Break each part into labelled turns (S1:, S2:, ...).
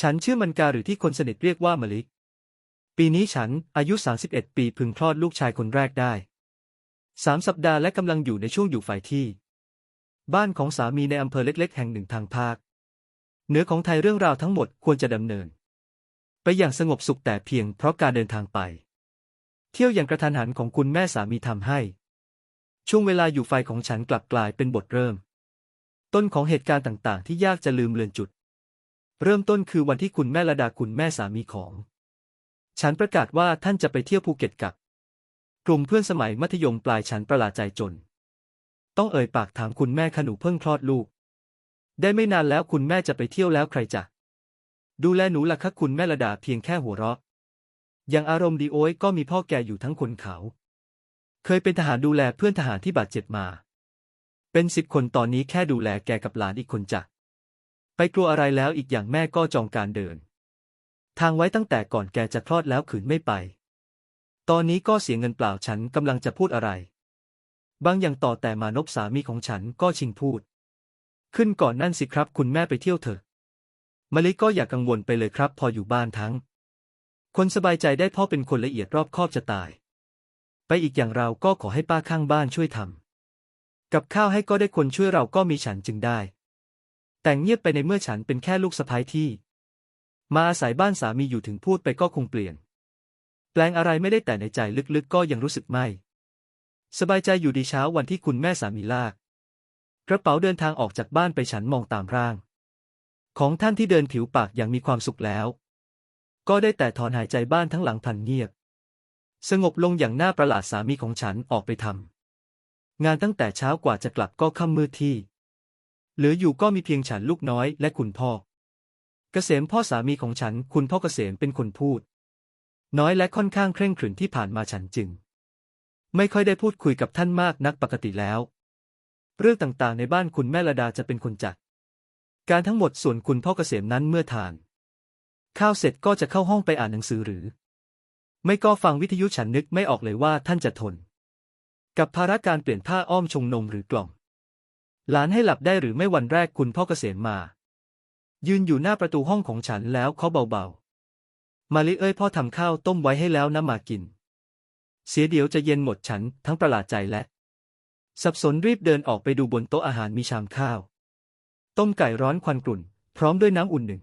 S1: ฉันชื่อมันกาหรือที่คนสนิทเรียกว่ามะลิ ปีนี้ฉันอายุ 31 ปีพึงคลอดลูกชายคนแรกได้สามสัปดาห์และกำลังอยู่ในช่วงอยู่ฝ่ายที่ บ้านของสามีในอำเภอเล็ก ๆ แห่งหนึ่งทางภาคเหนือของไทยเรื่องราวทั้งหมดควรจะดำเนิน ไปอย่างสงบสุขแต่เพียงเพราะการเดินทางไป เที่ยวอย่างกระทันหันของคุณแม่สามีทำให้ ช่วงเวลาอยู่ไฟของฉันกลับกลายเป็นบทเริ่ม ต้นของเหตุการณ์ต่างๆ ที่ยากจะลืมเลือนจุด เริ่มต้นคือวันที่คุณแม่ระดาคุณแม่สามีของ ฉันประกาศว่าท่านจะไปเที่ยวภูเก็ตกับ กลุ่มเพื่อนสมัยมัธยมปลายฉันประหลาดใจจน ต้องเอ่ยปากถามคุณแม่ขนูเพิ่งคลอดลูก ได้ไม่นานแล้วคุณแม่จะไปเที่ยวแล้วใครจะดูแลหนูล่ะคะคุณแม่ระดาเพียงแค่หัวเราะยังอารมณ์ดีโอ้ยก็มีพ่อแกอยู่ทั้งคนเขา เคยเป็นทหารดูแลเพื่อนทหารที่บาดเจ็บมา เป็นสิบคนตอนนี้แค่ดูแลแกกับหลานอีกคนจะ ไปกลัวอะไรแล้วอีกอย่างแม่ก็จองการเดิน ทางไว้ตั้งแต่ก่อนแกจะคลอดแล้วขืนไม่ไป ตอนนี้ก็เสียเงินเปล่าฉันกำลังจะพูดอะไร บางอย่างต่อแต่มานพสามีของฉันก็ชิงพูด ขึ้นก่อนนั่นสิครับ คุณแม่ไปเที่ยวเถอะมะลิก็อย่ากกังวลไปเลยครับ พออยู่บ้านทั้ง คนสบายใจได้พ่อเป็นคนละเอียดรอบคอบจะตาย ไปอีกอย่างเราก็ขอให้ป้าข้างบ้านช่วยทำกับข้าวให้ก็ได้คนช่วยเราก็มีฉันจึงได้ แต่งเงียบไปในเมื่อฉันเป็นแค่ลูกสะพ้ายที่ มาอาศัยบ้านสามีอยู่ถึงพูดไปก็คงเปลี่ยน แปลงอะไรไม่ได้แต่ในใจลึกๆ ก็ยังรู้สึกไม่ สบายใจอยู่ดีเช้าวันที่คุณแม่สามีลาก กระเป๋าเดินทางออกจากบ้านไปฉันมองตามร่าง ของท่านที่เดินผิวปากอย่างมีความสุขแล้ว ก็ได้แต่ถอนหายใจบ้านทั้งหลังพันเงียบ สงบลงอย่างน่าประหลาดสามีของฉันออกไปทำงานตั้งแต่เช้ากว่าจะกลับก็ค่ำมืดที่ เหลืออยู่ก็มีเพียงฉันลูกน้อยและคุณพ่อ เกษมพ่อสามีของฉัน คุณพ่อเกษมเป็นคนพูด น้อยและค่อนข้างเคร่งขรึมที่ผ่านมาฉันจึง ไม่ค่อยได้พูดคุยกับท่านมากนักปกติแล้ว เรื่องต่างๆ ในบ้านคุณแม่ระดาจะเป็นคนจัด การทั้งหมดส่วนคุณพ่อเกษมนั้นเมื่อทาน ข้าวเสร็จก็จะเข้าห้องไปอ่านหนังสือหรือ ไม่ก็ฟังวิทยุฉันนึกไม่ออกเลยว่าท่านจะทน กับภาระการเปลี่ยนผ้าอ้อมชงนมหรือกล่อม หลานให้หลับได้หรือไม่วันแรกคุณพ่อเกษมมา ยืนอยู่หน้าประตูห้องของฉันแล้วเขาเบาๆ มาลิเอ้ยพ่อทำข้าวต้มไว้ให้แล้วนะมากิน เสียเดี๋ยวจะเย็นหมดฉันทั้งประหลาดใจและ สับสนรีบเดินออกไปดูบนโต๊ะอาหารมีชามข้าว ต้มไก่ร้อนควันกรุ่น พร้อมด้วยน้ำอุ่นหนึ่ง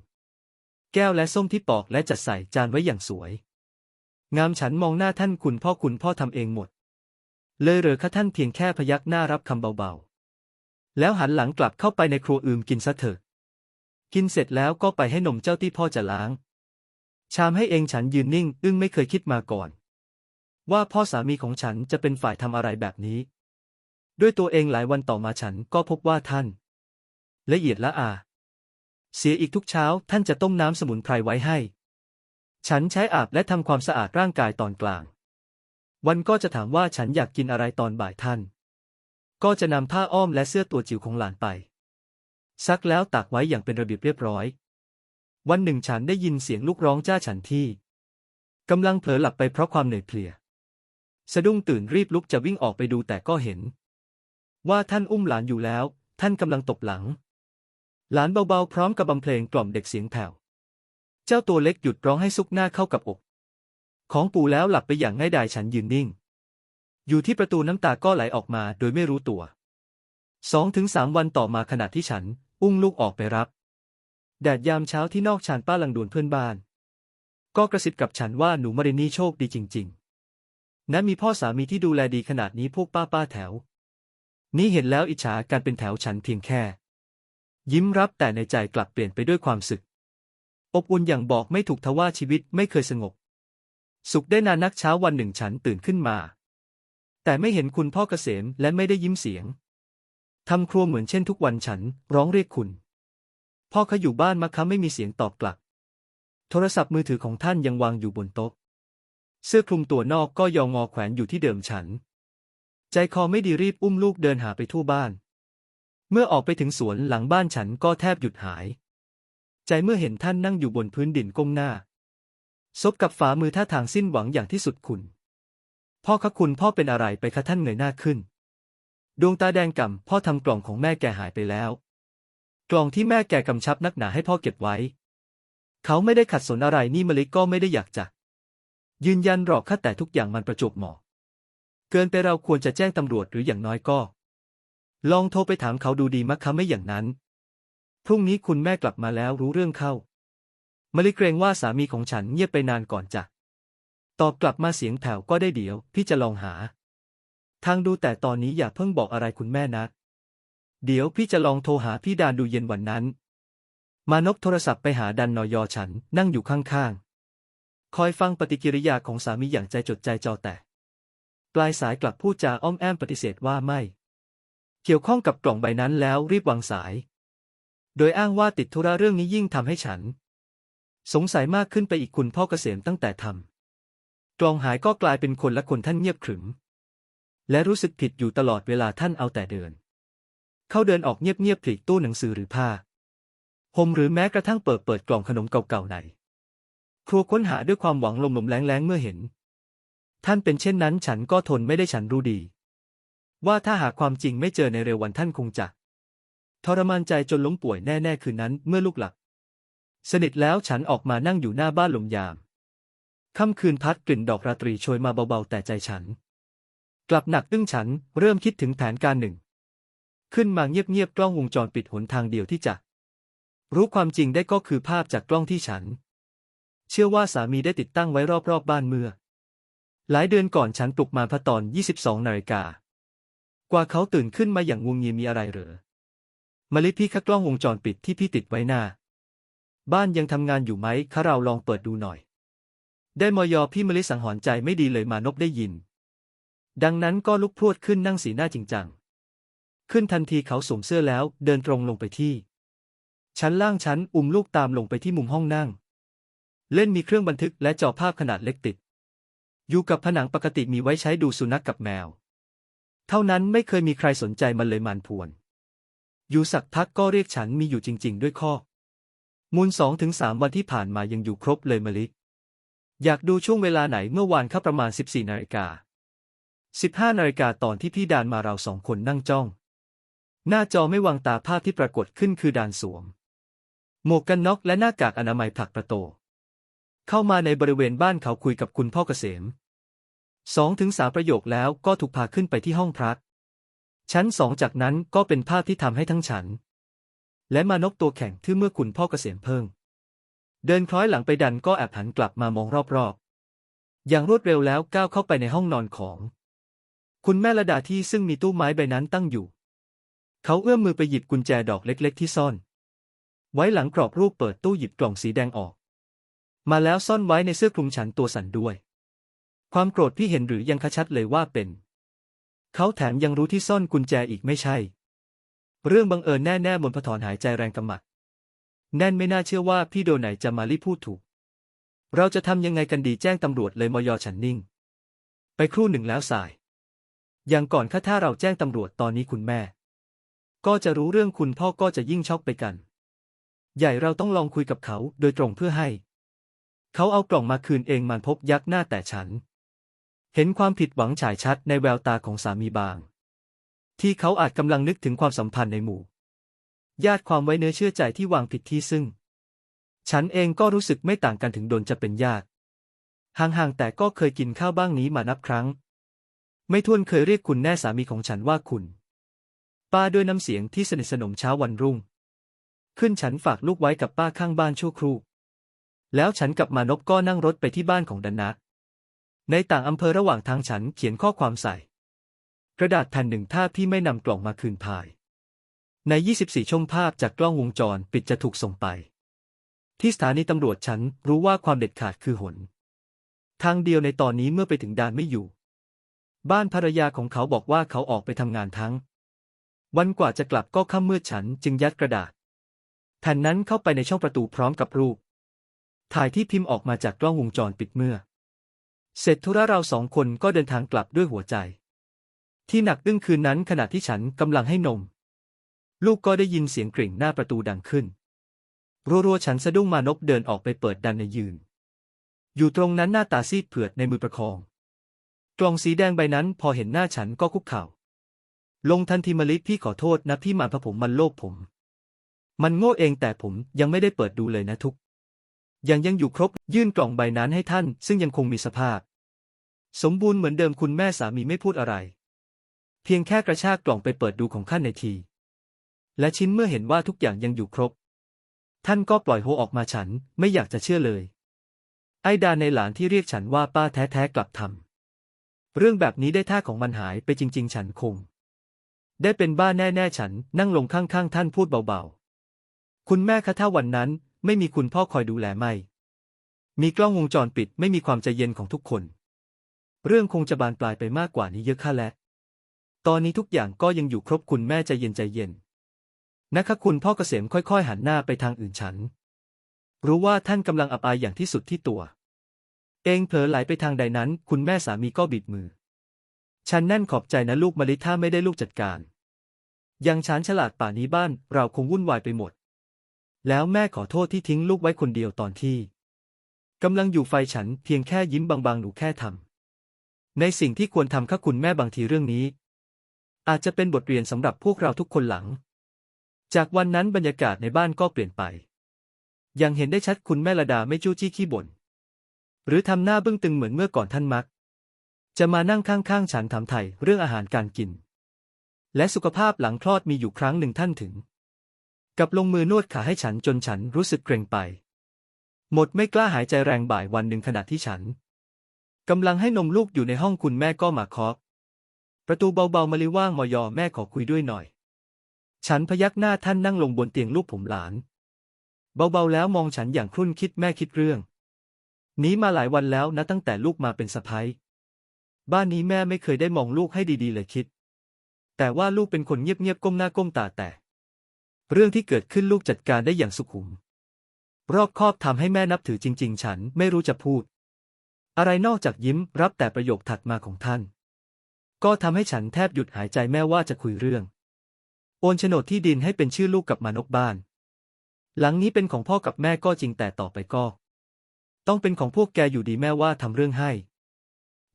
S1: แก้วและส้มที่ปอกและจัดใส่จานไว้อย่างสวย งามฉันมองหน้าท่านคุณพ่อคุณพ่อทำเองหมด เลยเหรอคะท่านเพียงแค่พยักหน้ารับคำเบาๆ แล้วหันหลังกลับเข้าไปในครัวอืมกินซะเถอะ กินเสร็จแล้วก็ไปให้นมเจ้าที่พ่อจะล้าง ชามให้เองฉันยืนนิ่ง อึ้งไม่เคยคิดมาก่อน ว่าพ่อสามีของฉันจะเป็นฝ่ายทำอะไรแบบนี้ ด้วยตัวเองหลายวันต่อมาฉันก็พบว่าท่าน ละเอียดละอา เสียอีกทุกเช้าท่านจะต้มน้ำสมุนไพรไว้ให้ ฉันใช้อาบและทำความสะอาดร่างกายตอนกลาง วันก็จะถามว่าฉันอยากกินอะไรตอนบ่ายท่าน ก็จะนำผ้าอ้อมและเสื้อตัวจิ๋วของหลานไป ซักแล้วตากไว้อย่างเป็นระเบียบเรียบร้อย วันหนึ่งฉันได้ยินเสียงลูกร้องจ้าฉันที่กำลังเผลอหลับไปเพราะความเหนื่อยเพลีย สะดุ้งตื่นรีบลุกจะวิ่งออกไปดูแต่ก็เห็น ว่าท่านอุ้มหลานอยู่แล้ว ท่านกำลังตบหลัง หลานเบาๆพร้อมกับบำเพลงกล่อมเด็กเสียงแผ่ว เจ้าตัวเล็กหยุดร้องให้ซุกหน้าเข้ากับอก ของปู่แล้วหลับไปอย่างง่ายดายฉันยืนนิ่ง อยู่ที่ประตูน้ำตาก็ไหลออกมาโดยไม่รู้ตัวสองถึงสามวันต่อมาขณะที่ฉัน อุ้งลูกออกไปรับ แดดยามเช้าที่นอกชานป้าลังดวนเพื่อนบ้าน ก็กระซิบกับฉันว่าหนูมารินี่โชคดีจริง ๆ นะมีพ่อสามีที่ดูแลดีขนาดนี้พวกป้าป้าแถว นี่เห็นแล้วอิจฉาการเป็นแถวฉันเพียงแค่ ยิ้มรับแต่ในใจกลับเปลี่ยนไปด้วยความสึก อบอุ่นอย่างบอกไม่ถูกทว่าชีวิตไม่เคยสงบ สุขได้นานนักเช้าวันหนึ่งฉันตื่นขึ้นมา แต่ไม่เห็นคุณพ่อเกษมและไม่ได้ยิ้มเสียงทำครัวเหมือนเช่นทุกวันฉัน ร้องเรียกคุณ พ่อเขาอยู่บ้านมะคะไม่มีเสียงตอบกลับ โทรศัพท์มือถือของท่านยังวางอยู่บนโต๊ะ เสื้อคลุมตัวนอกก็ยองงอแขวนอยู่ที่เดิมฉัน ใจคอไม่ดีรีบอุ้มลูกเดินหาไปทั่วบ้าน เมื่อออกไปถึงสวนหลังบ้านฉันก็แทบหยุดหาย ใจเมื่อเห็นท่านนั่งอยู่บนพื้นดินก้มหน้าซบกับฝ่ามือท่าทางสิ้นหวังอย่างที่สุดคุณ พ่อคะคุณพ่อเป็นอะไรไปคะท่านเงยหน้าขึ้น ดวงตาแดงก่ำพ่อทำกล่องของแม่แกหายไปแล้ว กล่องที่แม่แกกำชับนักหนาให้พ่อเก็บไว้ เขาไม่ได้ขัดสนอะไรนี่มลิกก็ไม่ได้อยากจะ ยืนยันหรอกค่ะแต่ทุกอย่างมันประจบเหมาะ เกินไปเราควรจะแจ้งตำรวจหรืออย่างน้อยก็ ลองโทรไปถามเขาดูดีมั้ยคะไม่อย่างนั้น พรุ่งนี้คุณแม่กลับมาแล้วรู้เรื่องเข้ามลิเกรงว่าสามีของฉันเงียบไปนานก่อนจะ ตอบกลับมาเสียงแผ่วก็ได้เดี๋ยว พี่จะลองหา ทางดูแต่ตอนนี้อย่าเพิ่งบอกอะไรคุณแม่นะเดี๋ยวพี่จะลองโทรหาพี่ดานดูเย็นวันนั้น มานพโทรศัพท์ไปหาดันนอยอฉันนั่งอยู่ข้างๆ คอยฟังปฏิกิริยาของสามีอย่างใจจดใจจ่อแต่ ปลายสายกลับพูดจาอ้อมแอมปฏิเสธว่าไม่ เกี่ยวข้องกับกล่องใบนั้นแล้วรีบวางสาย โดยอ้างว่าติดธุระเรื่องนี้ยิ่งทำให้ฉัน สงสัยมากขึ้นไปอีกคุณพ่อเกษมตั้งแต่ทำ กลองหายก็กลายเป็นคนละคนท่านเงียบขรึม และรู้สึกผิดอยู่ตลอดเวลาท่านเอาแต่เดิน เขาเดินออกเงียบๆผลิกตู้หนังสือหรือผ้าห่มหรือแม้กระทั่งเปิดเปิดกล่องขนมเก่าๆในครัวค้นหาด้วยความหวังลมๆแรงๆเมื่อเห็น ท่านเป็นเช่นนั้นฉันก็ทนไม่ได้ฉันรู้ดี ว่าถ้าหาความจริงไม่เจอในเร็ววันท่านคงจะทรมานใจจนล้มป่วยแน่ๆคืนนั้นเมื่อลูกหลับ สนิทแล้วฉันออกมานั่งอยู่หน้าบ้านลมยาม ค่ำคืนพัดกลิ่นดอกราตรีโชยมาเบาๆ แต่ใจฉัน กลับหนักตึ้งฉันเริ่มคิดถึงแผนการหนึ่ง ขึ้นมาเงียบๆกล้องวงจรปิดหนทางเดียวที่จะ รู้ความจริงได้ก็คือภาพจากกล้องที่ฉัน เชื่อว่าสามีได้ติดตั้งไว้รอบๆบบ้านเมื่อ หลายเดือนก่อนฉันปลุกมาพะตอน 22นาฬิกากว่าเขาตื่นขึ้นมาอย่างงวงเงียมีอะไรเหรอมาลิพี่คะกล้องวงจรปิดที่พี่ติดไว้หน้า บ้านยังทำงานอยู่ไหมคะเราลองเปิดดูหน่อย ได้มอยอพี่มลิสังหรณ์ใจไม่ดีเลยมานพได้ยิน ดังนั้นก็ลุกพรวดขึ้นนั่งสีหน้าจริงจัง ขึ้นทันทีเขาสวมเสื้อแล้วเดินตรงลงไปที่ ชั้นล่างชั้นอุ้มลูกตามลงไปที่มุมห้องนั่ง เล่นมีเครื่องบันทึกและจอภาพขนาดเล็กติด อยู่กับผนังปกติมีไว้ใช้ดูสุนัขกกับแมว เท่านั้นไม่เคยมีใครสนใจมันเลยมันพวน อยู่สักพักก็เรียกฉันมีอยู่จริง ๆ ด้วยข้อ มูลสองถึงสามวันที่ผ่านมายังอยู่ครบเลยมลิ อยากดูช่วงเวลาไหนเมื่อวานครับประมาณ 14นาฬิกา15นาฬิกาตอนที่พี่ดานมาเราสองคนนั่งจ้อง หน้าจอไม่วางตาภาพที่ปรากฏขึ้นคือดานสวม หมวกกันน็อกและหน้ากากอนามัยผลักประตูเข้ามาในบริเวณบ้านเขาคุยกับคุณพ่อเกษมสองถึงสามประโยคแล้วก็ถูกพาขึ้นไปที่ห้องพักชั้นสองจากนั้นก็เป็นภาพที่ทำให้ทั้งฉัน และมานกตัวแข็งที่เมื่อคุณพ่อเกษมเพิ่ง เดินคล้อยหลังไปดันก็แอบหันกลับมามองรอบๆ อย่างรวดเร็วแล้วก้าวเข้าไปในห้องนอนของ คุณแม่ระดาที่ซึ่งมีตู้ไม้ใบนั้นตั้งอยู่ เขาเอื้อมมือไปหยิบกุญแจดอกเล็ก ๆ ที่ซ่อน ไว้หลังกรอบรูปเปิดตู้หยิบกล่องสีแดงออก มาแล้วซ่อนไว้ในเสื้อคลุมฉันตัวสั่นด้วย ความโกรธพี่เห็นหรือยังคชัดเลยว่าเป็น เขาแถมยังรู้ที่ซ่อนกุญแจอีกไม่ใช่ เรื่องบังเอิญแน่ๆบนพถอนหายใจแรงกำมัด แน่นไม่น่าเชื่อว่าพี่โดไหนจะมารีพูดถูก เราจะทำยังไงกันดีแจ้งตำรวจเลยมอยอฉันนิ่ง ไปครู่หนึ่งแล้วสาย อย่างก่อนค่าถ้าเราแจ้งตำรวจตอนนี้คุณแม่ ก็จะรู้เรื่องคุณพ่อก็จะยิ่งช็อกไปกัน ใหญ่เราต้องลองคุยกับเขาโดยตรงเพื่อให้ เขาเอากล่องมาคืนเองมันพบยักหน้าแต่ฉัน เห็นความผิดหวังฉายชัดในแววตาของสามีบาง ที่เขาอาจกำลังนึกถึงความสัมพันธ์ในหมู่ ญาติความไว้เนื้อเชื่อใจที่วางผิดที่ซึ่ง ฉันเองก็รู้สึกไม่ต่างกันถึงโดนจะเป็นญาติ ห่างๆแต่ก็เคยกินข้าวบ้างนี้มานับครั้ง ไม่ทวนเคยเรียกคุณแน่สามีของฉันว่าคุณ ป้าด้วยน้ำเสียงที่สนิทสนมเช้าวันรุ่ง ขึ้นฉันฝากลูกไว้กับป้าข้างบ้านชั่วครู่ แล้วฉันกับมานพก็นั่งรถไปที่บ้านของดันนักในต่างอำเภอระหว่างทางฉันเขียนข้อความใส่ กระดาษแผ่นหนึ่งถ้าพี่ไม่นำกล่องมาคืนภาย ใน 24 ช่วงภาพจากกล้องวงจรปิดจะถูกส่งไป ที่สถานีตำรวจฉันรู้ว่าความเด็ดขาดคือหน ทางเดียวในตอนนี้เมื่อไปถึงดานไม่อยู่ บ้านภรรยาของเขาบอกว่าเขาออกไปทำงานทั้ง วันกว่าจะกลับก็ค่ำมืดฉันจึงยัดกระดาษแผ่นนั้นเข้าไปในช่องประตูพร้อมกับรูป ถ่ายที่พิมพ์ออกมาจากกล้องวงจรปิดเมื่อ เสร็จธุระเราสองคนก็เดินทางกลับด้วยหัวใจ ที่หนักอึ้งคืนนั้นขณะที่ฉันกำลังให้นม ลูกก็ได้ยินเสียงกริ่งหน้าประตูดังขึ้น รัวๆฉันสะดุ้งมานพเดินออกไปเปิดดันในยืน อยู่ตรงนั้นหน้าตาซีดเผือดในมือประคอง กล่องสีแดงใบนั้นพอเห็นหน้าฉันก็คุกเข่า ลงทันทีมลิพี่ขอโทษนะพี่มาพระผมมันโลภผม มันโง่เองแต่ผมยังไม่ได้เปิดดูเลยนะทุก ยังยังอยู่ครบยื่นกล่องใบนั้นให้ท่าน ซึ่งยังคงมีสภาพ สมบูรณ์เหมือนเดิมคุณแม่สามีไม่พูดอะไร เพียงแค่กระชากกล่องไปเปิดดูของท่านในที และชิ้นเมื่อเห็นว่าทุกอย่างยังอยู่ครบ ท่านก็ปล่อยโฮออกมาฉันไม่อยากจะเชื่อเลย ไอดาในหลานที่เรียกฉันว่าป้าแท้ๆกลับทำเรื่องแบบนี้ได้ท่าของมันหายไปจริง ๆ ฉันคง ได้เป็นบ้าแน่ๆฉันนั่งลงข้างๆ ท่านพูดเบาๆ คุณแม่คะถ้าวันนั้นไม่มีคุณพ่อคอยดูแลไม่ มีกล้องวงจรปิดไม่มีความใจเย็นของทุกคน เรื่องคงจะบานปลายไปมากกว่านี้เยอะค่ะและ ตอนนี้ทุกอย่างก็ยังอยู่ครบคุณแม่ใจเย็นใจเย็น นะคะคุณพ่อเกษมค่อยๆ หันหน้าไปทางอื่นฉัน รู้ว่าท่านกำลังอับอายอย่างที่สุดที่ตัว เองเผลอไหลไปทางใดนั้น คุณแม่สามีก็บิดมือ ฉันแน่นขอบใจนะลูกมะลิถ้าไม่ได้ลูกจัดการ ยังฉันฉลาดป่านี้บ้านเราคงวุ่นวายไปหมด แล้วแม่ขอโทษที่ทิ้งลูกไว้คนเดียวตอนที่กำลังอยู่ไฟฉันเพียงแค่ยิ้มบางๆ หนูแค่ทำในสิ่งที่ควรทำค่ะคุณแม่บางทีเรื่องนี้ อาจจะเป็นบทเรียนสำหรับพวกเราทุกคนหลัง จากวันนั้นบรรยากาศในบ้านก็เปลี่ยนไป ยังเห็นได้ชัดคุณแม่ละดาไม่จู้จี้ขี้บ่น หรือทำหน้าบึ้งตึงเหมือนเมื่อก่อนท่านมัก จะมานั่งข้างๆฉันถามไถ่เรื่องอาหารการกิน และสุขภาพหลังคลอดมีอยู่ครั้งหนึ่งท่านถึง กับลงมือนวดขาให้ฉันจนฉันรู้สึกเกรงไป หมดไม่กล้าหายใจแรงบ่ายวันหนึ่งขณะที่ฉันกำลังให้นมลูกอยู่ในห้องคุณแม่ก็มาเคาะประตูเบาๆมาลิว่างมอยอแม่ขอคุยด้วยหน่อย ฉันพยักหน้าท่านนั่งลงบนเตียงลูกผมหลาน เบาๆแล้วมองฉันอย่างครุ่นคิดแม่คิดเรื่อง นี้มาหลายวันแล้วนะตั้งแต่ลูกมาเป็นสะพ้ยบ้านนี้แม่ไม่เคยได้มองลูกให้ดีๆเลยคิด แต่ว่าลูกเป็นคนเงียบๆก้มหน้าก้มตาแต่ เรื่องที่เกิดขึ้นลูกจัดการได้อย่างสุขุม รอบคอบทำให้แม่นับถือจริง ๆ ฉันไม่รู้จะพูด อะไรนอกจากยิ้มรับแต่ประโยคถัดมาของท่าน ก็ทำให้ฉันแทบหยุดหายใจแม่ว่าจะคุยเรื่อง โอนโฉนดที่ดินให้เป็นชื่อลูกกับมานกบ้าน หลังนี้เป็นของพ่อกับแม่ก็จริงแต่ต่อไปก็ ต้องเป็นของพวกแกอยู่ดีแม่ว่าทำเรื่องให้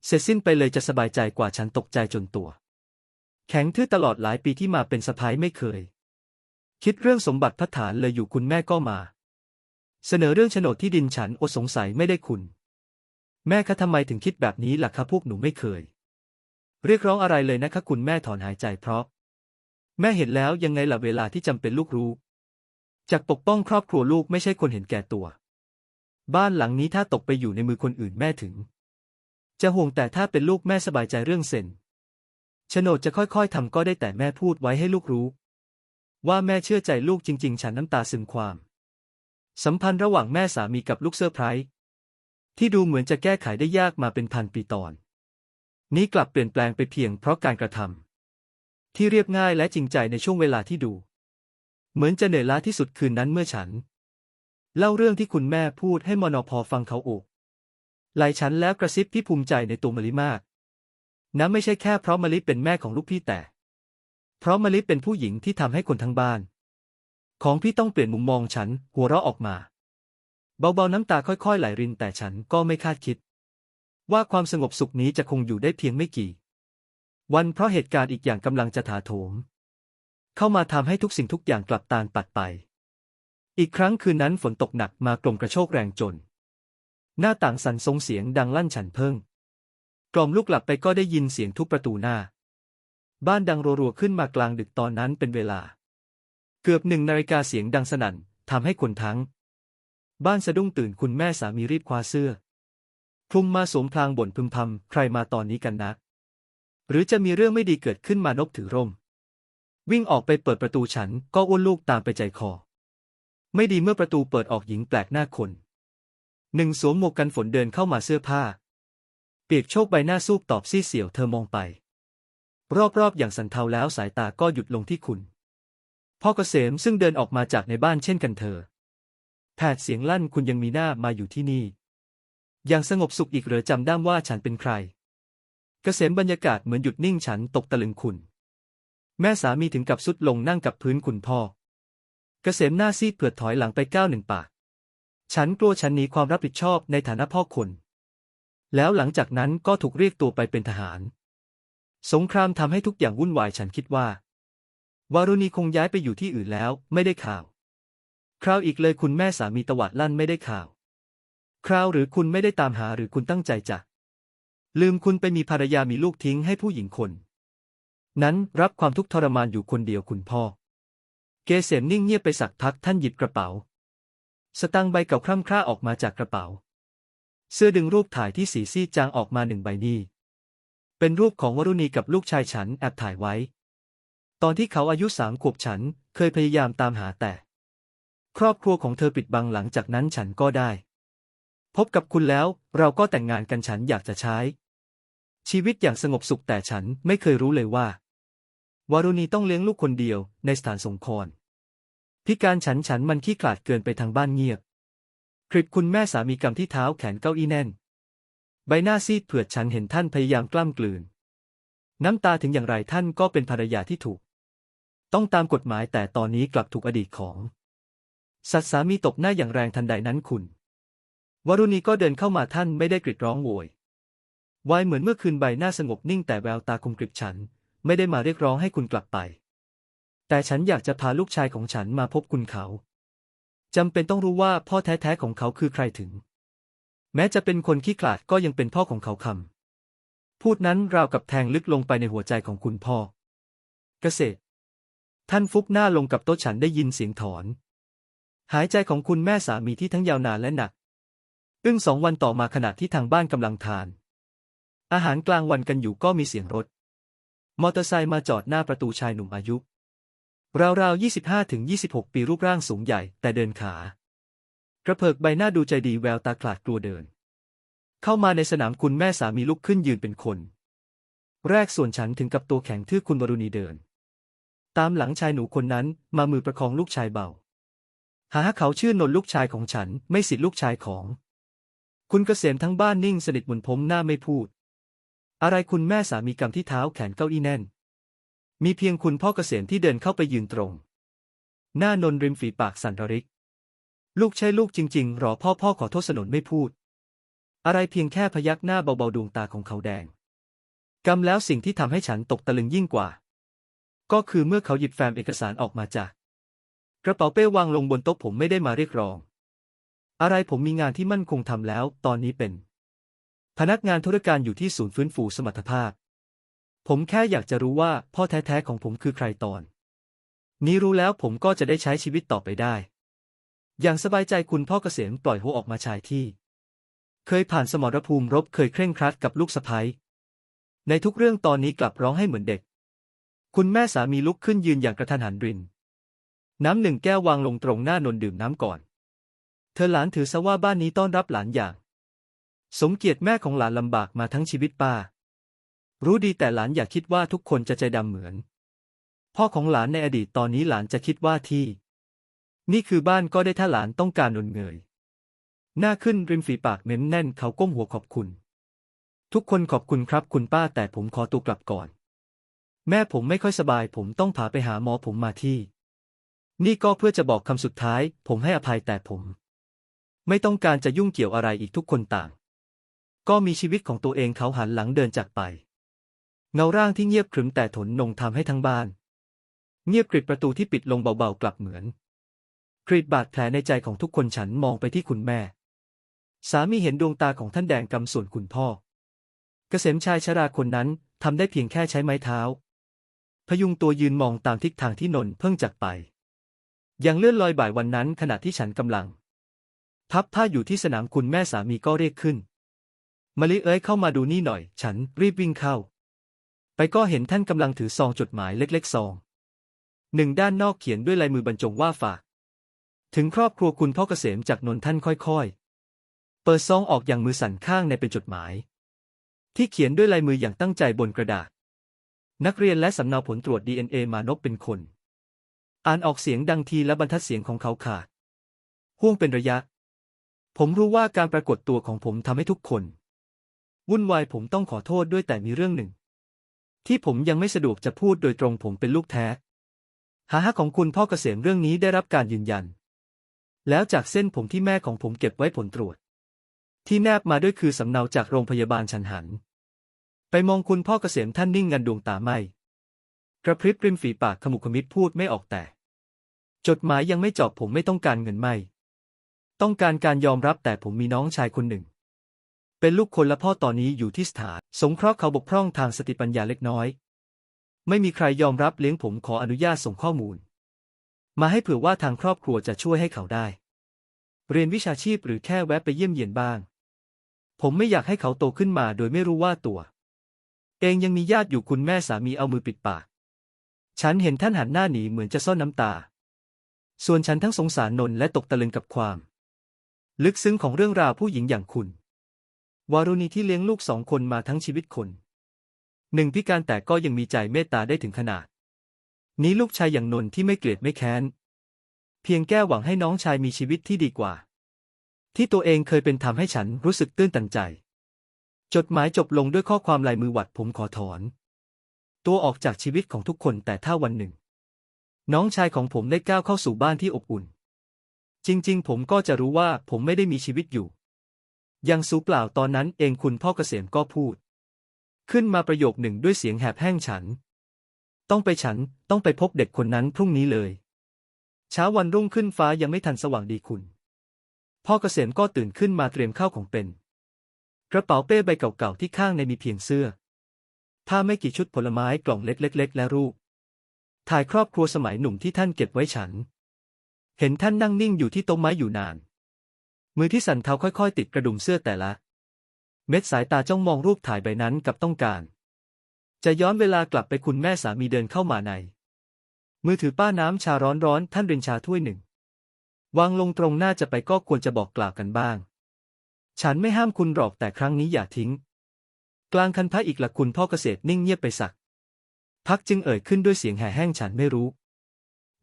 S1: เสร็จสิ้นไปเลยจะสบายใจกว่าฉันตกใจจนตัว แข็งทื่อตลอดหลายปีที่มาเป็นสะพ้ายไม่เคย คิดเรื่องสมบัติพัฒฐานเลยอยู่คุณแม่ก็มา เสนอเรื่องโฉนดที่ดินฉันอดสงสัยไม่ได้คุณ แม่คะทำไมถึงคิดแบบนี้ล่ะคะพวกหนูไม่เคย เรียกร้องอะไรเลยนะคะคุณแม่ถอนหายใจเพราะ แม่เห็นแล้วยังไงล่ะเวลาที่จำเป็นลูกรู้ จากปกป้องครอบครัวลูกไม่ใช่คนเห็นแก่ตัว บ้านหลังนี้ถ้าตกไปอยู่ในมือคนอื่นแม่ถึง จะห่วงแต่ถ้าเป็นลูกแม่สบายใจเรื่องเซ็นโฉนดจะค่อยๆทำก็ได้แต่แม่พูดไว้ให้ลูกรู้ ว่าแม่เชื่อใจลูกจริง ๆ ฉันน้ำตาซึมความ สัมพันธ์ระหว่างแม่สามีกับลูกเซอร์ไพรส์ที่ดูเหมือนจะแก้ไขได้ยากมาเป็นพันปีตอน นี้กลับเปลี่ยนแปลงไปเพียงเพราะการกระทำ ที่เรียบง่ายและจริงใจในช่วงเวลาที่ดู เหมือนจะเหนื่อยล้าที่สุดคืนนั้นเมื่อฉัน เล่าเรื่องที่คุณแม่พูดให้มนพฟังเขาอกไหลฉันแล้วกระซิบพี่ภูมิใจในตัวมะลิมากนัไม่ใช่แค่เพราะมะลิเป็นแม่ของลูกพี่แต่ เพราะมะลิเป็นผู้หญิงที่ทำให้คนทั้งบ้าน ของพี่ต้องเปลี่ยนมุมมองฉัน หัวเราะออกมา เบาๆน้ำตาค่อยๆไหลรินแต่ฉันก็ไม่คาดคิด ว่าความสงบสุขนี้จะคงอยู่ได้เพียงไม่กี่ วันเพราะเหตุการณ์อีกอย่างกำลังจะถาโถม เข้ามาทำให้ทุกสิ่งทุกอย่างกลับตาลปัดไป อีกครั้งคืนนั้นฝนตกหนักมากลมกระโชกแรงจน หน้าต่างสั่นทรงเสียงดังลั่นฉันเพิ่ง กล่อมลูกหลับไปก็ได้ยินเสียงทุบประตูหน้า บ้านดังรัวๆขึ้นมากลางดึกตอนนั้นเป็นเวลา เกือบหนึ่งนาฬิกาเสียงดังสนั่นทำให้คนทั้ง บ้านสะดุ้งตื่นคุณแม่สามีรีบคว้าเสื้อคลุมมาสวมพลางบ่นพึมพำใครมาตอนนี้กันนะ หรือจะมีเรื่องไม่ดีเกิดขึ้นมานบถือร่ม วิ่งออกไปเปิดประตูฉันก็อ้วนลูกตามไปใจคอ ไม่ดีเมื่อประตูเปิดออกหญิงแปลกหน้าคนหนึ่งสวมหมวกกันฝนเดินเข้ามาเสื้อผ้า เปียกโชกใบหน้าซูบตอบซีเสี่ยวเธอมองไป รอบๆอย่างสันเทาแล้วสายตาก็หยุดลงที่คุณพ่อเกษมซึ่งเดินออกมาจากในบ้านเช่นกันเธอแผดเสียงลั่นคุณยังมีหน้ามาอยู่ที่นี่ อย่างสงบสุขอีกเหรือจำได้ว่าฉันเป็นใคร กษมบรรยากาศเหมือนหยุดนิ่งฉันตกตะลึงคุณ แม่สามีถึงกับสุดลงนั่งกับพื้นคุณพ่อ เกษมหน้าซีดเผือดถอยหลังไปก้าวหนึ่งปากฉันกลัวฉันหนีความรับผิดชอบในฐานะพ่อคน แล้วหลังจากนั้นก็ถูกเรียกตัวไปเป็นทหาร สงครามทำให้ทุกอย่างวุ่นวายฉันคิดว่า วารุณีคงย้ายไปอยู่ที่อื่นแล้วไม่ได้ข่าว คราวอีกเลยคุณแม่สามีตวาดลั่นไม่ได้ข่าว คราวหรือคุณไม่ได้ตามหาหรือคุณตั้งใจจะ ลืมคุณไปมีภรรยามีลูกทิ้งให้ผู้หญิงคน นั้นรับความทุกข์ทรมานอยู่คนเดียวคุณพ่อ เกษมนิ่งเงียบไปสักพักท่านหยิบกระเป๋า สตังใบเก่าคร่ำคร่าออกมาจากกระเป๋า เสื้อดึงรูปถ่ายที่สีซีดจางออกมาหนึ่งใบนี้เป็นรูปของวรุณีกับลูกชายฉันแอบถ่ายไว้ ตอนที่เขาอายุสามขวบฉันเคยพยายามตามหาแต่ ครอบครัวของเธอปิดบังหลังจากนั้นฉันก็ได้ พบกับคุณแล้ว เราก็แต่งงานกันฉันอยากจะใช้ ชีวิตอย่างสงบสุขแต่ฉันไม่เคยรู้เลยว่า วารุณีต้องเลี้ยงลูกคนเดียวในสถานสงเคราะห์พิการฉันฉันมันขี้ขลาดเกินไปทางบ้านเงียบคริปคุณแม่สามีกำที่เท้าแขนเก้าอี้แน่น ใบหน้าซีดเผือดฉันเห็นท่านพยายามกล้ำกลืน น้ำตาถึงอย่างไรท่านก็เป็นภรรยาที่ถูก ต้องตามกฎหมายแต่ตอนนี้กลับถูกอดีตของ สัตว์สามีตบหน้าอย่างแรงทันใดนั้นคุณ วรุณีก็เดินเข้ามาท่านไม่ได้กรีดร้องโวยวายเหมือนเมื่อคืนใบหน้าสงบนิ่งแต่แววตาคมกริบฉัน ไม่ได้มาเรียกร้องให้คุณกลับไป แต่ฉันอยากจะพาลูกชายของฉันมาพบคุณเขาจำเป็นต้องรู้ว่าพ่อแท้ๆของเขาคือใครถึง แม้จะเป็นคนขี้ขลาดก็ยังเป็นพ่อของเขาคำพูดนั้นราวกับแทงลึกลงไปในหัวใจของคุณพ่อ เกษตร ท่านฟุบหน้าลงกับโต๊ะฉันได้ยินเสียงถอน หายใจของคุณแม่สามีที่ทั้งยาวนานและหนัก อึ้งสองวันต่อมาขณะที่ทางบ้านกำลังทาน อาหารกลางวันกันอยู่ก็มีเสียงรถ มอเตอร์ไซค์มาจอดหน้าประตูชายหนุ่มอายุ ราวๆ 25ถึง26 ปีรูปร่างสูงใหญ่แต่เดินขากระเพิกใบหน้าดูใจดีแววตาขลาดกลัวเดิน เข้ามาในสนามคุณแม่สามีลุกขึ้นยืนเป็นคน แรกส่วนฉันถึงกับตัวแข็งทื่อคุณวรุณีเดิน ตามหลังชายหนูคนนั้นมามือประคองลูกชายเบา หาเขาชื่อนนลูกชายของฉันไม่สิทธิลูกชายของ คุณเกษมทั้งบ้านนิ่งสนิทหมุนผมหน้าไม่พูด อะไรคุณแม่สามีกำที่เท้าแขนเก้าอี้แน่น มีเพียงคุณพ่อเกษมที่เดินเข้าไปยืนตรง หน้านนริมฝีปากสั่นระริก ลูกใช่ลูกจริง ๆ หรอพ่อพ่อขอโทษสนนไม่พูด อะไรเพียงแค่พยักหน้าเบาๆดวงตาของเขาแดงกำแล้วสิ่งที่ทำให้ฉันตกตะลึงยิ่งกว่า ก็คือเมื่อเขาหยิบแฟ้มเอกสารออกมาจาก กระเป๋าเป้วางลงบนโต๊ะผมไม่ได้มาเรียกร้อง อะไรผมมีงานที่มั่นคงทำแล้ว ตอนนี้เป็น พนักงานธุรการอยู่ที่ศูนย์ฟื้นฟูสมรรถภาพ ผมแค่อยากจะรู้ว่าพ่อแท้ๆของผมคือใครตอน นี้รู้แล้วผมก็จะได้ใช้ชีวิตต่อไปได้ อย่างสบายใจคุณพ่อเกษมปล่อยหัวออกมาชายที่ เคยผ่านสมรภูมิรบเคยเคร่งครัดกับลูกสะใภ้ในทุกเรื่องตอนนี้กลับร้องให้เหมือนเด็ก คุณแม่สามีลุกขึ้นยืนอย่างกระทันหันริน น้ำหนึ่งแก้ววางลงตรงหน้านนดื่มน้ำก่อน เธอหลานถือซะว่าบ้านนี้ต้อนรับหลานอย่าง สมเกียรติแม่ของหลานลำบากมาทั้งชีวิตป้า รู้ดีแต่หลานอยากคิดว่าทุกคนจะใจดำเหมือน พ่อของหลานในอดีตตอนนี้หลานจะคิดว่าที่ นี่คือบ้านก็ได้ถ้าหลานต้องการนนเงย หน้าขึ้นริมฝีปากเม้มแน่นเขาก้มหัวขอบคุณ ทุกคนขอบคุณครับคุณป้าแต่ผมขอตัวกลับก่อน แม่ผมไม่ค่อยสบาย ผมต้องพาไปหาหมอผมมาที่ นี่ก็เพื่อจะบอกคำสุดท้าย ผมให้อภัยแต่ผม ไม่ต้องการจะยุ่งเกี่ยวอะไรอีกทุกคนต่าง ก็มีชีวิตของตัวเองเขาหันหลังเดินจากไป เงาร่างที่เงียบขรึมแต่ถนนงทำให้ทั้งบ้าน เงียบกริบประตูที่ปิดลงเบาๆกลับเหมือนกรีดบาดแผลในใจของทุกคนฉันมองไปที่คุณแม่ สามีเห็นดวงตาของท่านแดงกำส่วนคุณพ่อ เกษมชายชราคนนั้นทำได้เพียงแค่ใช้ไม้เท้า พยุงตัวยืนมองตามทิศทางที่นนเพิ่งจากไป ยังเลื่อนลอยบ่ายวันนั้นขณะที่ฉันกำลัง พับผ้าอยู่ที่สนามคุณแม่สามีก็เรียกขึ้นมะลิเอ้ยเข้ามาดูนี่หน่อย ฉันรีบวิ่งเข้า ไปก็เห็นท่านกำลังถือซองจดหมายเล็กๆซองหนึ่งด้านนอกเขียนด้วยลายมือบรรจงว่าฝาก ถึงครอบครัวคุณพ่อเกษมจากนนท่านค่อยๆ เปิดซองออกอย่างมือสั่นข้างในเป็นจดหมาย ที่เขียนด้วยลายมืออย่างตั้งใจบนกระดาษ นักเรียนและสำเนาผลตรวจ DNA มานพเป็นคน อ่านออกเสียงดังทีและบรรทัดเสียงของเขาขาดห่วงเป็นระยะ ผมรู้ว่าการปรากฏตัวของผมทำให้ทุกคน วุ่นวายผมต้องขอโทษด้วยแต่มีเรื่องหนึ่ง ที่ผมยังไม่สะดวกจะพูดโดยตรงผมเป็นลูกแท้หาฮักของคุณพ่อเกษมเรื่องนี้ได้รับการยืนยัน แล้วจากเส้นผมที่แม่ของผมเก็บไว้ผลตรวจ ที่แนบมาด้วยคือสำเนาจากโรงพยาบาลชันหัน ไปมองคุณพ่อเกษมท่านนิ่งงันดวงตาไม่ กระพริบริมฝีปากขมุขมิดพูดไม่ออกแต่ จดหมายยังไม่จบผมไม่ต้องการเงินไม่ ต้องการการยอมรับแต่ผมมีน้องชายคนหนึ่ง เป็นลูกคนและพ่อตอนนี้อยู่ที่สถาน สงเคราะห์เขาบกพร่องทางสติปัญญาเล็กน้อย ไม่มีใครยอมรับเลี้ยงผมขออนุญาตส่งข้อมูล มาให้เผื่อว่าทางครอบครัวจะช่วยให้เขาได้ เรียนวิชาชีพหรือแค่แวะไปเยี่ยมเยียนบ้าง ผมไม่อยากให้เขาโตขึ้นมาโดยไม่รู้ว่าตัว เองยังมีญาติอยู่คุณแม่สามีเอามือปิดปาก ฉันเห็นท่านหันหน้าหนีเหมือนจะซ่อนน้ำตา ส่วนฉันทั้งสงสารนนและตกตะลึงกับความ ลึกซึ้งของเรื่องราวผู้หญิงอย่างคุณ วารุณีที่เลี้ยงลูกสองคนมาทั้งชีวิตคน หนึ่งพิการแต่ก็ยังมีใจเมตตาได้ถึงขนาด นี้ลูกชายอย่างนนท์ที่ไม่เกลียดไม่แค้น เพียงแก้หวังให้น้องชายมีชีวิตที่ดีกว่า ที่ตัวเองเคยเป็นทำให้ฉันรู้สึกตื้นตันใจ จดหมายจบลงด้วยข้อความลายมือหวัดผมขอถอน ตัวออกจากชีวิตของทุกคนแต่ถ้าวันหนึ่ง น้องชายของผมได้ก้าวเข้าสู่บ้านที่อบอุ่น จริง ๆ ผมก็จะรู้ว่าผมไม่ได้มีชีวิตอยู่ ยังสูเปล่าตอนนั้นเองคุณพ่อเกษมก็พูด ขึ้นมาประโยคหนึ่งด้วยเสียงแหบแห้งฉัน ต้องไปฉันต้องไปพบเด็กคนนั้นพรุ่งนี้เลย เช้าวันรุ่งขึ้นฟ้ายังไม่ทันสว่างดีคุณ พ่อเกษมก็ตื่นขึ้นมาเตรียมข้าวของเป็น กระเป๋าเป้ใบเก่าๆที่ข้างในมีเพียงเสื้อผ้าไม่กี่ชุดผลไม้กล่องเล็กๆและรูปถ่ายครอบครัวสมัยหนุ่มที่ท่านเก็บไว้ฉัน เห็นท่านนั่งนิ่งอยู่ที่โต๊ะไม้อยู่นาน มือที่สั่นเทาค่อยๆ ติดกระดุมเสื้อแต่ละ เม็ดสายตาจ้องมองรูปถ่ายใบนั้นกับต้องการ จะย้อนเวลากลับไปคุณแม่สามีเดินเข้ามาใน มือถือป้าน้ำชาร้อนๆท่านเรินชาถ้วยหนึ่ง วางลงตรงหน้าจะไปก็ควรจะบอกกล่าวกันบ้าง ฉันไม่ห้ามคุณหรอกแต่ครั้งนี้อย่าทิ้ง กลางคันพระอีกละคุณพ่อเกษตรนิ่งเงียบไปสัก พักจึงเอ่ยขึ้นด้วยเสียงแห่แห้งฉันไม่รู้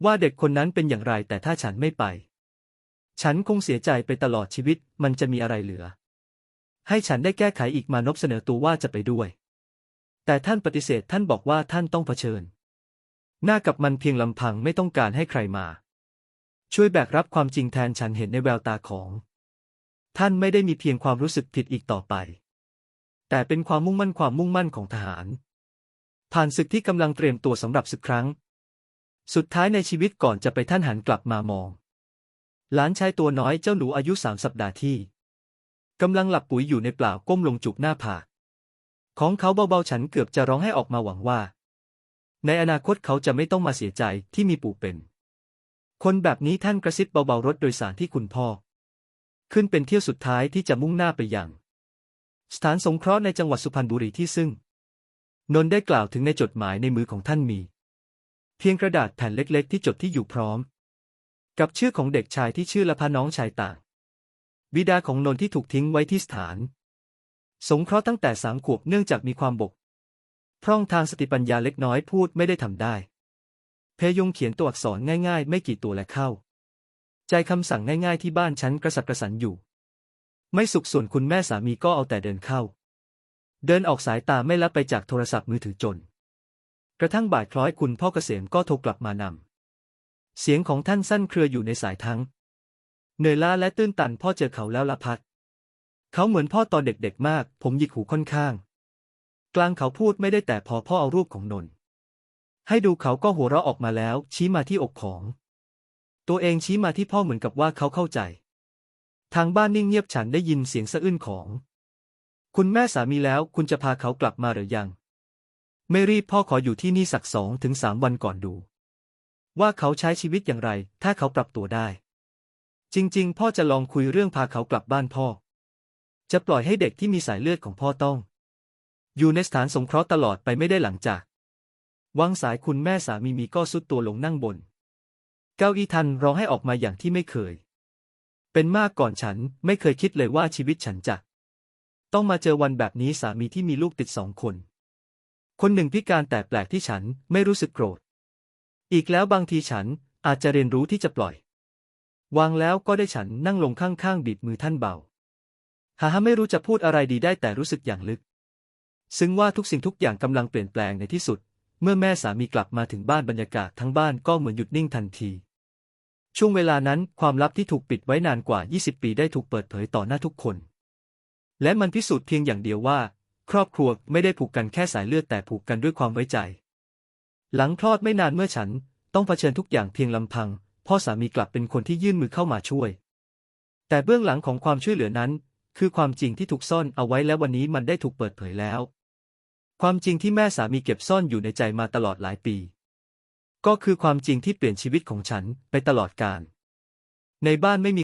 S1: ว่าเด็กคนนั้นเป็นอย่างไรแต่ถ้าฉันไม่ไป ฉันคงเสียใจไปตลอดชีวิตมันจะมีอะไรเหลือ ให้ฉันได้แก้ไขอีกมานพเสนอตัวว่าจะไปด้วย แต่ท่านปฏิเสธท่านบอกว่าท่านต้องเผชิญ หน้ากับมันเพียงลำพังไม่ต้องการให้ใครมา ช่วยแบกรับความจริงแทนฉันเห็นในแววตาของ ท่านไม่ได้มีเพียงความรู้สึกผิดอีกต่อไป แต่เป็นความมุ่งมั่นความมุ่งมั่นของทหารผ่านศึกที่กำลังเตรียมตัวสำหรับศึกครั้ง สุดท้ายในชีวิตก่อนจะไปท่านหันกลับมามอง หลานชายตัวน้อยเจ้าหนูอายุสามสัปดาห์ที่กำลังหลับปุ๋ยอยู่ในเปล่าก้มลงจุกหน้าผากของเขาเบาๆฉันเกือบจะร้องให้ออกมาหวังว่า ในอนาคตเขาจะไม่ต้องมาเสียใจที่มีปู่เป็น คนแบบนี้ท่านกระซิบเบาๆรถโดยสารที่คุณพ่อ ขึ้นเป็นเที่ยวสุดท้ายที่จะมุ่งหน้าไปยังสถานสงเคราะห์ในจังหวัดสุพรรณบุรีที่ซึ่ง นนท์ได้กล่าวถึงในจดหมายในมือของท่านมี พียงกระดาษแผ่นเล็กๆ ที่จดที่อยู่พร้อม กับชื่อของเด็กชายที่ชื่อละพาน้องชายต่างบิดาของนนท์ที่ถูกทิ้งไว้ที่สถาน สงเคราะห์ตั้งแต่สามขวบเนื่องจากมีความบก พร่องทางสติปัญญาเล็กน้อยพูดไม่ได้ทำได้ เพยงเขียนตัวอักษรง่ายๆ ไม่กี่ตัวและเข้า ใจคำสั่งง่ายๆที่บ้านฉันกระสับกระสันอยู่ ไม่สุขส่วนคุณแม่สามีก็เอาแต่เดินเข้า เดินออกสายตาไม่ละไปจากโทรศัพท์มือถือจน กระทั่งบ่ายคล้อยคุณพ่อเกษมก็โทรกลับมานำ เสียงของท่านสั้นเครืออยู่ในสายทั้ง เหนื่อยล้าและตื้นตันพ่อเจอเขาแล้วละพัด เขาเหมือนพ่อตอนเด็กๆมาก ผมหยิกหูค่อนข้าง กลางเขาพูดไม่ได้แต่พอพ่อเอารูปของนนท์ให้ดูเขาก็หัวเราะออกมาแล้ว ชี้มาที่อกของ ตัวเองชี้มาที่พ่อเหมือนกับว่าเขาเข้าใจ ทางบ้านนิ่งเงียบฉันได้ยินเสียงสะอื้นของ คุณแม่สามีแล้วคุณจะพาเขากลับมาหรือยัง ไม่รีบพ่อขออยู่ที่นี่สักสองถึงสามวันก่อนดู ว่าเขาใช้ชีวิตอย่างไร ถ้าเขาปรับตัวได้ จริง ๆ พ่อจะลองคุยเรื่องพาเขากลับบ้านพ่อ จะปล่อยให้เด็กที่มีสายเลือดของพ่อต้อง อยู่ในสถานสงเคราะห์ตลอดไปไม่ได้หลังจากวางสายคุณแม่สามีมีก็สุดตัวลงนั่งบน เก้าอี้ทันร้องให้ออกมาอย่างที่ไม่เคย เป็นมากก่อนฉันไม่เคยคิดเลยว่าชีวิตฉันจะ ต้องมาเจอวันแบบนี้สามีที่มีลูกติดสองคน คนหนึ่งพิการแต่แปลกที่ฉันไม่รู้สึกโกรธ อีกแล้วบางทีฉันอาจจะเรียนรู้ที่จะปล่อย วางแล้วก็ได้ฉันนั่งลงข้างๆบีบมือท่านเบาหาไม่รู้จะพูดอะไรดีได้แต่รู้สึกอย่างลึก ซึ่งว่าทุกสิ่งทุกอย่างกำลังเปลี่ยนแปลงในที่สุด เมื่อแม่สามีกลับมาถึงบ้านบรรยากาศทั้งบ้านก็เหมือนหยุดนิ่งทันที ช่วงเวลานั้นความลับที่ถูกปิดไว้นานกว่า 20 ปีได้ถูกเปิดเผยต่อหน้าทุกคน และมันพิสูจน์เพียงอย่างเดียวว่า ครอบครัวไม่ได้ผูกกันแค่สายเลือดแต่ผูกกันด้วยความไว้ใจ หลังคลอดไม่นานเมื่อฉันต้องเผชิญทุกอย่างเพียงลำพัง พ่อสามีกลับเป็นคนที่ยื่นมือเข้ามาช่วย แต่เบื้องหลังของความช่วยเหลือนั้น คือความจริงที่ถูกซ่อนเอาไว้และวันนี้มันได้ถูกเปิดเผยแล้ว ความจริงที่แม่สามีเก็บซ่อนอยู่ในใจมาตลอดหลายปี ก็คือความจริงที่เปลี่ยนชีวิตของฉันไปตลอดกาลในบ้านไม่มี